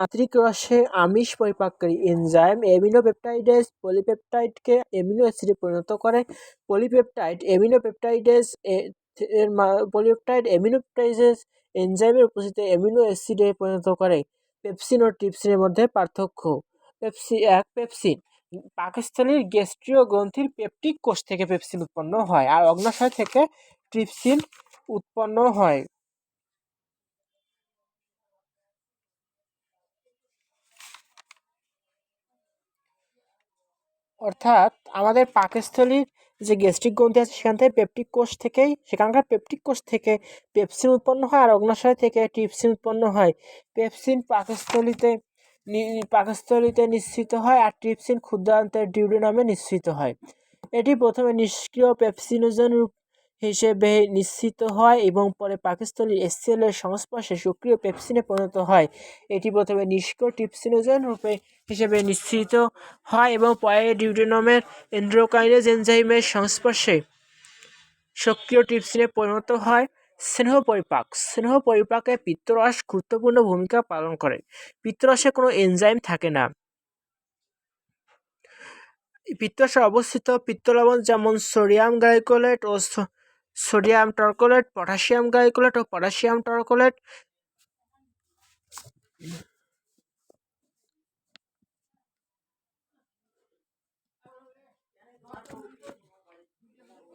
আন্তরিক রসে আমিষ পরিপাককারী এনজাইম অ্যামিনোপেপটাইডেজ পলিপেপটাইডকে অ্যামিনো অ্যাসিডে পরিণত করে। পলিপেপটাইড অ্যামিনোপেপটাইডেজ এর পলিপেপটাইড অ্যামিনোপেপটাইডেজ এনজাইমের উপস্থিতিতে অ্যামিনো অ্যাসিডে পরিণত করে। পেপসিন ও ট্রিপসিনের মধ্যে পার্থক্য। পেপসি এক, পেপসিন। পাকস্থলীর গ্যাস্ট্রীয় গ্রন্থির পেপটিক কোষ থেকে পেপসিন উৎপন্ন হয়, আর অগ্নাশয় থেকে ট্রিপসিন উৎপন্ন হয়। অর্থাৎ আমাদের পাকস্থলীর যে গ্যাস্ট্রিক গ্রন্থি আছে, সেখান থেকে পেপটিক কোষ থেকেই, সেখানকার পেপটিক কোষ থেকে পেপসিন উৎপন্ন হয় আর অগ্নাশয় থেকে টিপসিন উৎপন্ন হয়। পেপসিন পাকস্থলীতে পাকস্থলীতে নিঃসৃত হয় আর টিপসিন ক্ষুদ্রান্তের ডিউডেনামে নিশ্চিত হয়। এটি প্রথমে নিষ্ক্রিয় পেপসিনোজেন রূপ হিসেবে নিশ্চিত হয় এবং পরে পাকস্থলীর এসসিএলের সংস্পর্শে সক্রিয় পেপসিনে পরিণত হয়। এটি প্রথমে নিষ্ক্রিয় ট্রিপসিনোজেন রূপে হিসেবে নিশ্চিত হয় এবং পরে ডিউডেনমের এন্ড্রোকাইনেজ এনজাইমের সংস্পর্শে সক্রিয় টিপসিনে পরিণত হয়। স্নেহ পরিপাক, স্নেহ পরিপাকে পিত্তরস গুরুত্বপূর্ণ ভূমিকা পালন করে। পিত্তরসে কোনো এনজাইম থাকে না। পিত্তরসে অবস্থিত পিত্তলবণ যেমন সোডিয়াম গ্লাইকোলেট ও সোডিয়াম টর্কোলেট, পটাশিয়াম গ্লাইকোলেট ও পটাশিয়াম টর্কোলেট।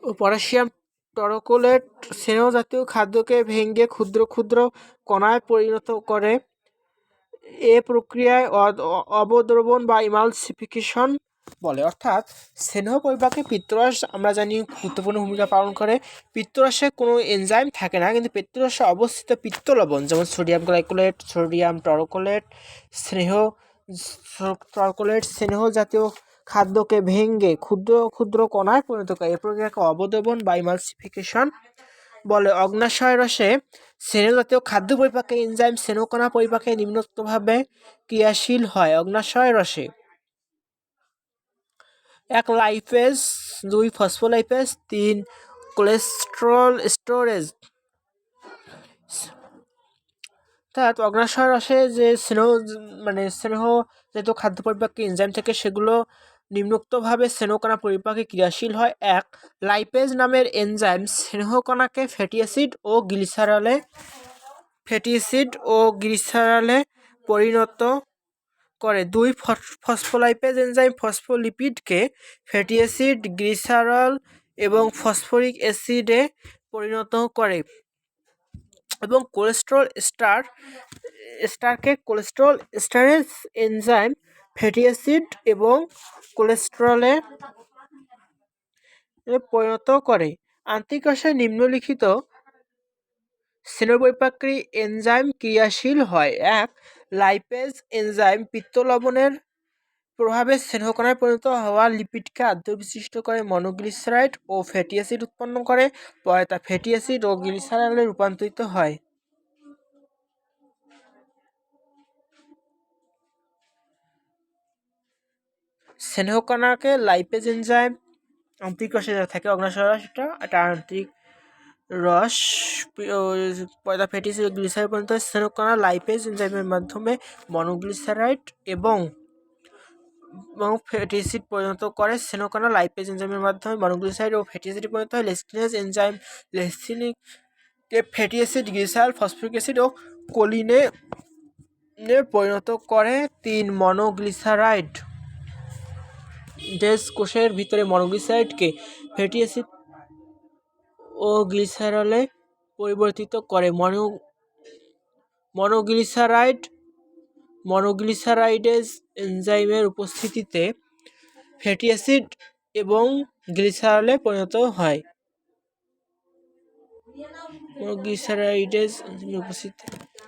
ও পটাশিয়াম টরকোলেট স্নেহ জাতীয় খাদ্যকে ভেঙে ক্ষুদ্র ক্ষুদ্র কণায় পরিণত করে। এ প্রক্রিয়ায় অবদ্রবণ বা ইমালসিফিকেশন বলে। অর্থাৎ স্নেহ পরিপাকে পিত্তরস, আমরা জানি, গুরুত্বপূর্ণ ভূমিকা পালন করে। পিত্তরসে কোনো এনজাইম থাকে না, কিন্তু পিত্তরসে অবস্থিত পিত্ত লবণ যেমন সোডিয়াম গ্লাইকোলেট সোডিয়াম টরকোলেট স্নেহ টরকোলেট স্নেহ জাতীয় খাদ্যকে ভেঙে ক্ষুদ্র ক্ষুদ্র কণায় পরিণত করে। এই প্রক্রিয়াকে অবদবন বা ইমালসিফিকেশন বলে। অগ্নাশয় রসে স্নেহ জাতীয় খাদ্য পরিপাকে এনজাইম স্নেহকণা পরিপাকে নিম্নোক্তভাবে ক্রিয়াশীল হয়। অগ্নাশয় রসে এক লাইফেজ দুই ফসফোলাইফেজ তিন কোলেস্ট্রল স্টোরেজ অর্থাৎ অগ্নাশয় রসে যে স্নেহ মানে স্নেহ যেহেতু খাদ্য পরিপাকে এনজাইম থেকে সেগুলো নিম্নোক্তভাবে স্নেহকণা পরিপাকে ক্রিয়াশীল হয়। এক লাইপেজ নামের এনজাইম স্নেহকণাকে ফ্যাটি অ্যাসিড ও গ্লিসারলে ফ্যাটি অ্যাসিড ও গ্লিসারলে পরিণত করে। দুই ফসফোলাইপেজ এনজাইম ফসফোলিপিডকে ফ্যাটি অ্যাসিড, গ্লিসারল এবং ফসফরিক অ্যাসিডে পরিণত করে। এবং cholesterol star, স্টারকে cholesterol esterase enzyme fatty acid এবং কোলেস্ট্রলে পরিণত করে। আন্তিকোষে নিম্নলিখিত স্নেহবৈপাক্রি এনজাইম ক্রিয়াশীল হয়। এক লাইপেজ এনজাইম পিত্ত লবণের প্রভাবে স্নেহকণায় পরিণত হওয়া লিপিডকে আদ্যবিশিষ্ট করে মনোগ্লিসারাইড ও ফ্যাটি অ্যাসিড উৎপন্ন করে, পরে তা ফ্যাটি অ্যাসিড ও গ্লিসারলে রূপান্তরিত হয়। স্নেহকণাকে লাইপেজ এনজাইম আন্তরিক থাকে অগ্নাশয় রস এটা আন্তরিক রস পয়দা ফ্যাটি গ্লিসারাইড পর্যন্ত স্নেহকণা লাইপেজ এনজাইমের মাধ্যমে মনোগ্লিসারাইড এবং এবং ফ্যাটি অ্যাসিড পরিণত করে স্নেহকণা লাইপেজ এনজাইমের মাধ্যমে মনোগ্লিসারাইড ও ফ্যাটি অ্যাসিড পরিণত হয়। Lecithinase enzyme লেসিনিক fatty acid glycerol phosphoric acid ও কোলিনে পরিণত করে তিন মনোগ্লিসারাইড ডেস কোষের ভিতরে মনোগ্লিসারাইডকে ফ্যাটি অ্যাসিড ও গ্লিসারলে পরিবর্তিত করে। মনো, মনোগ্লিসারাইড মনোগ্লিসারাইডেজ এনজাইমের উপস্থিতিতে ফ্যাটি অ্যাসিড এবং গ্লিসারলে পরিণত হয়।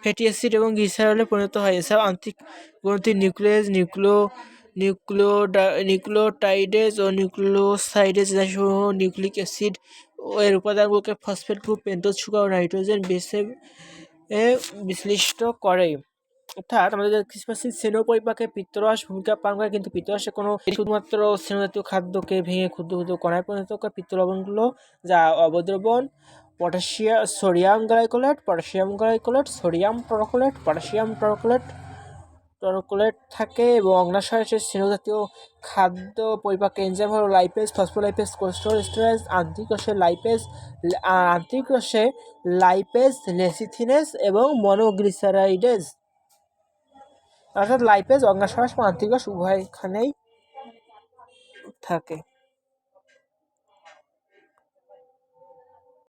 ফ্যাটি অ্যাসিড এবং গ্লিসারলে পরিণত হয়। এছাড়াও আন্তরিক গ্রন্থির নিউক্লিয়াস নিউক্লিও নিউক্লিওডা নিউক্লিওটাইডেজ ও নিউক্লিওসাইডেজ সহ নিউক্লিক অ্যাসিড এর উপাদানগুলোকে ফসফেট গ্রুপ পেন্টোজ সুগার ও নাইট্রোজেন বেসে বিশ্লিষ্ট করে। অর্থাৎ আমাদের দেখতে পাচ্ছি শ্রেণি পরিপাকে পিত্তরস ভূমিকা পালন করে, কিন্তু পিত্তরসে কোনো শুধুমাত্র শ্রেণীজাতীয় খাদ্যকে ভেঙে ক্ষুদ্র ক্ষুদ্র কণায় পরিণত করে, পিত্তলবণগুলো যা অবদ্রবণ potassium sodium glycolate potassium glycolate sodium taurocholate potassium taurocholate taurocholate থাকে এবং অগ্নাশয়ের স্নেহজাতীয় খাদ্য পরিপাকে এনজাইম হলো লাইপেজ, ফসফোলাইপেজ, কোলেস্ট্রল স্টোরেজ আন্ত্রিকোষে লাইপেজ আন্তরিক আন্ত্রিকোষে লাইপেজ, লেসিথিনেস এবং মনোগ্লিসারাইডেজ। অর্থাৎ লাইপেজ, অগ্নাশয় এবং আন্ত্রিকোষ উভয়খানেই থাকে।